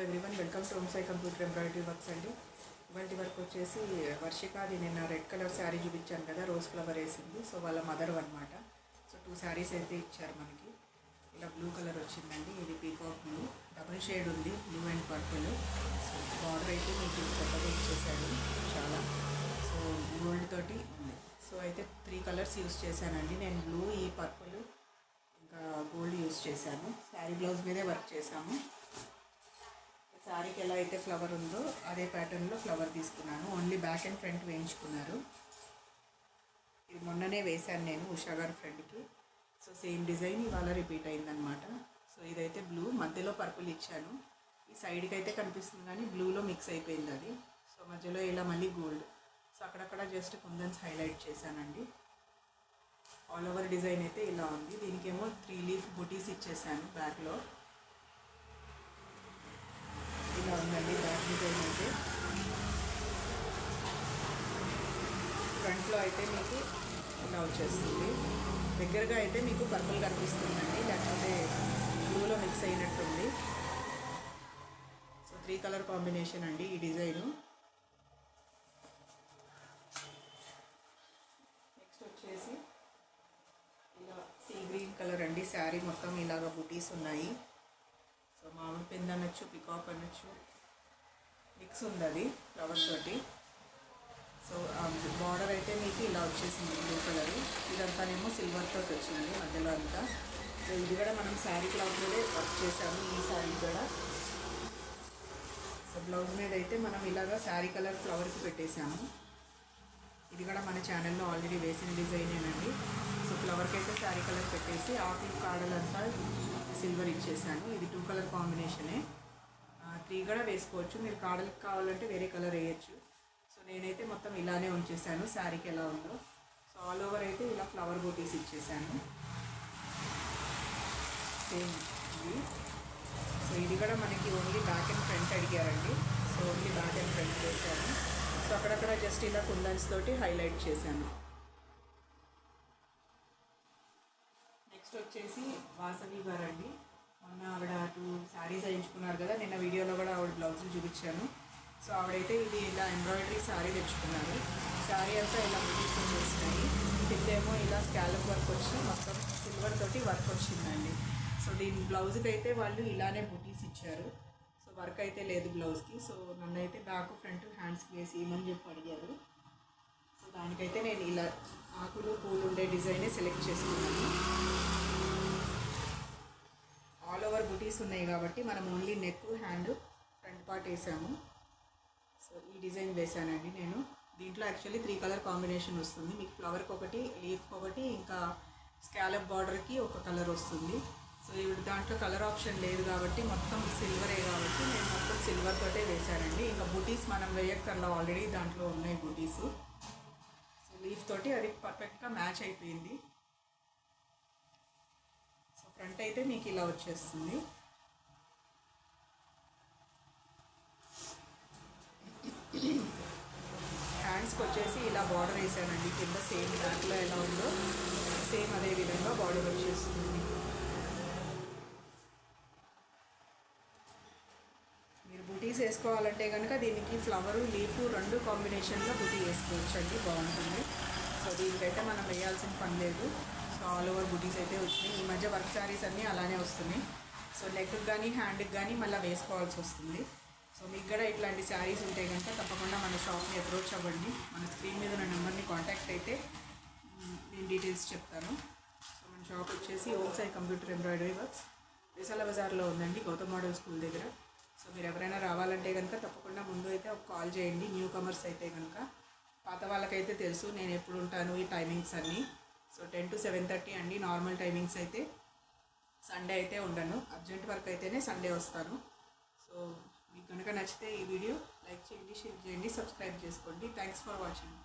Everyone welcome to హోమ్సై computer embroidery works అండి ఇవాటి work వచ్చేసి వర్షిక అది నిన్న రెడ్ కలర్ శారీ చూపించాను కదా రోజ్ ఫ్లవర్ వేసింది. సో వాళ్ళ మదర్ అనమాట సో టూ శారీస్ అయితే ఇచ్చారు మనకి. ఇలా బ్లూ కలర్ వచ్చిందండి. ఇది పీకాక్ బ్లూ డబుల్ షేడ్ ఉంది blue and purple so border అయితే మీకు కొత్తగా ఇచ్చేసాడు చాలా. సో గోల్డ్ తోటి ఉంది. సో అయితే త్రీ కలర్స్ యూస్ చేశానండి. నేను బ్లూ ఈ పర్పుల్ ఇంకా గోల్డ్ యూస్ చేశాను. శారీ బ్లౌజ్ మీదే వర్క్ చేశాము. శారీకి ఎలా అయితే ఫ్లవర్ ఉందో అదే ప్యాటర్న్లో ఫ్లవర్ తీసుకున్నాను. ఓన్లీ బ్యాక్ అండ్ ఫ్రంట్ వేయించుకున్నారు. ఇది మొన్ననే వేశాను నేను ఉషా గారి ఫ్రెండ్కి సో సేమ్ డిజైన్ ఇవాళ రిపీట్ అయిందనమాట సో ఇదైతే బ్లూ మధ్యలో పర్పుల్ ఇచ్చాను. ఈ సైడ్కి అయితే కనిపిస్తుంది కానీ బ్లూలో మిక్స్ అయిపోయింది అది. సో మధ్యలో ఇలా మళ్ళీ గోల్డ్ సో అక్కడక్కడ జస్ట్ కుందన్స్ హైలైట్ చేశానండి. ఆల్ ఓవర్ డిజైన్ అయితే ఇలా ఉంది. దీనికేమో త్రీ లీఫ్ బుటీస్ ఇచ్చేసాను బ్యాక్లో ఇలా ఉందండి బ్యాక్ డిజైన్ అయితే ఫ్రంట్లో అయితే మీకు ఇలా వచ్చేస్తుంది. దగ్గరగా అయితే మీకు పర్పుల్ కనిపిస్తుందండి లేకపోతే బ్లూలో మిక్స్ అయినట్టుంది. సో త్రీ కలర్ కాంబినేషన్ అండి ఈ డిజైను. నెక్స్ట్ వచ్చేసి ఇలా సీ గ్రీన్ కలర్ అండి శారీ మొత్తం ఇలాగ బుటీస్ ఉన్నాయి. మామిడి పిండి అనొచ్చు పికాక్ అనొచ్చు మిక్స్ ఉంది అది ఫ్లవర్ తోటి సో బార్డర్ అయితే మీకు ఇలా వచ్చేసింది బ్లూ కలర్ ఇదంతానేమో ఏమో సిల్వర్తో వచ్చింది మధ్యలో అంతా. సో ఇది కూడా మనం శారీ క్లాత్ మీదే వర్క్ చేసాము ఈ శారీ కూడా. సో బ్లౌజ్ మీద అయితే మనం ఇలాగా శారీ కలర్ ఫ్లవర్కి పెట్టేసాము ఇది కూడా మన ఛానల్లో ఆల్రెడీ వేసిన డిజైనేనండి సో ఫ్లవర్కి అయితే శారీ కలర్ పెట్టేసి ఆకులు కాడలంతా సిల్వర్ ఇచ్చేసాను. ఇది టూ కలర్ కాంబినేషనే. త్రీ కూడా వేసుకోవచ్చు. మీరు కాడలకు కావాలంటే వేరే కలర్ వేయచ్చు. సో నేనైతే మొత్తం ఇలానే ఉంచేసాను. శారీకి ఎలా ఉందో. సో ఆల్ ఓవర్ అయితే ఇలా ఫ్లవర్ బూటీస్ ఇచ్చేసాను. సేమ్ ఇది. సో ఇది కూడా మనకి ఓన్లీ బ్యాక్ అండ్ ఫ్రంట్ అడిగారండి. So only back and front చేశాను. సో అక్కడక్కడ జస్ట్ ఇలా కుందన్స్ తోటి హైలైట్ చేశాను నెక్స్ట్ వచ్చేసి వాసవి గారు అండి మొన్న ఆవిడ టూ శారీస్ వేయించుకున్నారు కదా నిన్న వీడియోలో కూడా ఆవిడ బ్లౌజులు చూపించాను. సో ఆవిడైతే ఇది ఇలా ఎంబ్రాయిడరీ శారీ తెచ్చుకున్నారు. శారీ అంతా ఇలా బుటీస్ చేసినాయి కిందేమో ఇలా స్కాలప్ వర్క్ వచ్చి మొత్తం సిల్వర్ తోటి వర్క్ వచ్చిందండి. సో దీని బ్లౌజ్కి అయితే వాళ్ళు ఇలానే బుటీస్ ఇచ్చారు. సో వర్క్ అయితే లేదు బ్లౌజ్కి. సో నన్ను అయితే బ్యాక్ ఫ్రంట్ హ్యాండ్స్కి వేసి ఏమని చెప్పి అడిగారు. సో దానికైతే నేను ఇలా ఆకులు పూలు ఉండే డిజైనే సెలెక్ట్ చేసుకున్నాను. బుటీస్ ఉన్నాయి కాబట్టి మనం only neck hand front part వేసాము. సో ఈ డిజైన్ వేసానండి నేను. దీంట్లో యాక్చువల్లీ త్రీ కలర్ కాంబినేషన్ వస్తుంది. మీకు ఫ్లవర్కి ఒకటి లీఫ్కి ఒకటి ఇంకా స్కాలప్ బార్డర్కి ఒక కలర్ వస్తుంది. సో ఇవి దాంట్లో కలర్ ఆప్షన్ లేదు కాబట్టి మొత్తం సిల్వరే కాబట్టి నేను మొత్తం సిల్వర్ తోటే వేశానండి ఇంకా బుటీస్ మనం వేయక్కర్లా ఆల్రెడీ దాంట్లో ఉన్నాయి బుటీస్ సో లీఫ్ తోటి అది పర్ఫెక్ట్గా మ్యాచ్ అయిపోయింది. ఫ్రంట్ అయితే మీకు ఇలా వచ్చేస్తుంది. హ్యాండ్స్కి వచ్చేసి ఇలా బార్డర్ వేసానండి. కింద సేమ్ దాంట్లో ఎలా ఉందో సేమ్ అదే విధంగా బార్డర్ వచ్చేస్తుంది. మీరు బుటీస్ వేసుకోవాలంటే కనుక దీనికి ఫ్లవరు లీఫ్ రెండు కాంబినేషన్లో బుటీ వేసుకోవచ్చు అండి బాగుంటుంది. సో దీనికైతే మనం వేయాల్సిన పని లేదు. సో ఆల్ ఓవర్ బుటీస్ అయితే వచ్చినాయి. ఈ మధ్య వర్క్ శారీస్ అన్నీ అలానే వస్తున్నాయి. సో నెక్కి కానీ హ్యాండ్కి కానీ మళ్ళీ వేసుకోవాల్సి వస్తుంది. సో మీకు కూడా ఇట్లాంటి శారీస్ ఉంటే కనుక తప్పకుండా మన షాప్ని అప్రోచ్ అవ్వండి. మన స్క్రీన్ మీద ఉన్న నెంబర్ని కాంటాక్ట్ అయితే నేను డీటెయిల్స్ చెప్తాను. సో మన షాప్ వచ్చేసి wholesale computer embroidery works. Vishala బజార్లో ఉందండి గౌతమ్ మోడల్ స్కూల్ దగ్గర. సో మీరు ఎవరైనా రావాలంటే కనుక తప్పకుండా ముందు అయితే ఒక కాల్ చేయండి. న్యూ కమర్స్ అయితే కనుక పాత వాళ్ళకైతే తెలుసు నేను ఎప్పుడు ఉంటాను ఈ టైమింగ్స్ అన్నీ. So ten to seven thirty అండి నార్మల్ టైమింగ్స్ అయితే. సండే అయితే ఉండను. అర్జెంట్ వర్క్ అయితేనే సండే వస్తాను. సో మీకు కనుక నచ్చితే ఈ వీడియో లైక్ చేయండి షేర్ చేయండి సబ్స్క్రైబ్ చేసుకోండి. Thanks for watching